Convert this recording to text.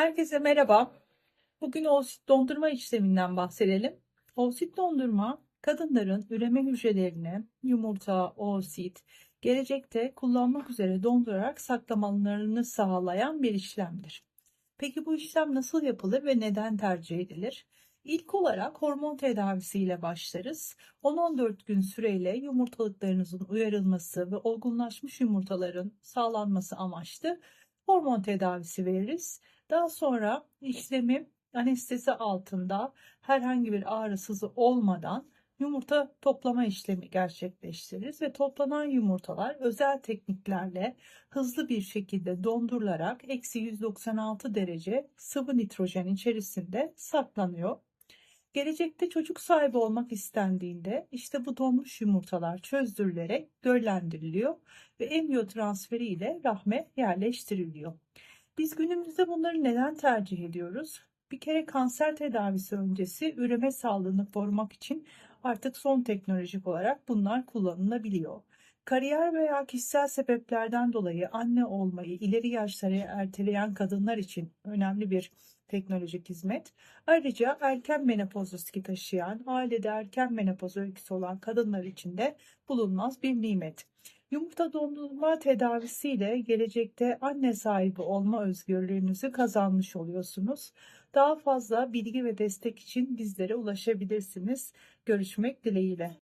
Herkese merhaba. Bugün oosit dondurma işleminden bahsedelim. Oosit dondurma, kadınların üreme hücrelerini yumurta, oosit, gelecekte kullanmak üzere dondurarak saklamalarını sağlayan bir işlemdir. Peki bu işlem nasıl yapılır ve neden tercih edilir? İlk olarak hormon tedavisiyle başlarız. 10-14 gün süreyle yumurtalıklarınızın uyarılması ve olgunlaşmış yumurtaların sağlanması amaçlı hormon tedavisi veririz. Daha sonra işlemi anestezi altında herhangi bir ağrı sızı olmadan yumurta toplama işlemi gerçekleştiririz ve toplanan yumurtalar özel tekniklerle hızlı bir şekilde dondurularak eksi 196 derece sıvı nitrojen içerisinde saklanıyor. Gelecekte çocuk sahibi olmak istendiğinde işte bu donmuş yumurtalar çözdürülerek döllendiriliyor ve embriyo transferi ile rahme yerleştiriliyor. Biz günümüzde bunları neden tercih ediyoruz? Bir kere kanser tedavisi öncesi üreme sağlığını korumak için artık son teknolojik olarak bunlar kullanılabiliyor. Kariyer veya kişisel sebeplerden dolayı anne olmayı ileri yaşlara erteleyen kadınlar için önemli bir teknolojik hizmet. Ayrıca erken menopoz riski taşıyan, ailede erken menopoz öyküsü olan kadınlar için de bulunmaz bir nimet. Yumurta dondurma tedavisiyle gelecekte anne sahibi olma özgürlüğünüzü kazanmış oluyorsunuz. Daha fazla bilgi ve destek için bizlere ulaşabilirsiniz. Görüşmek dileğiyle.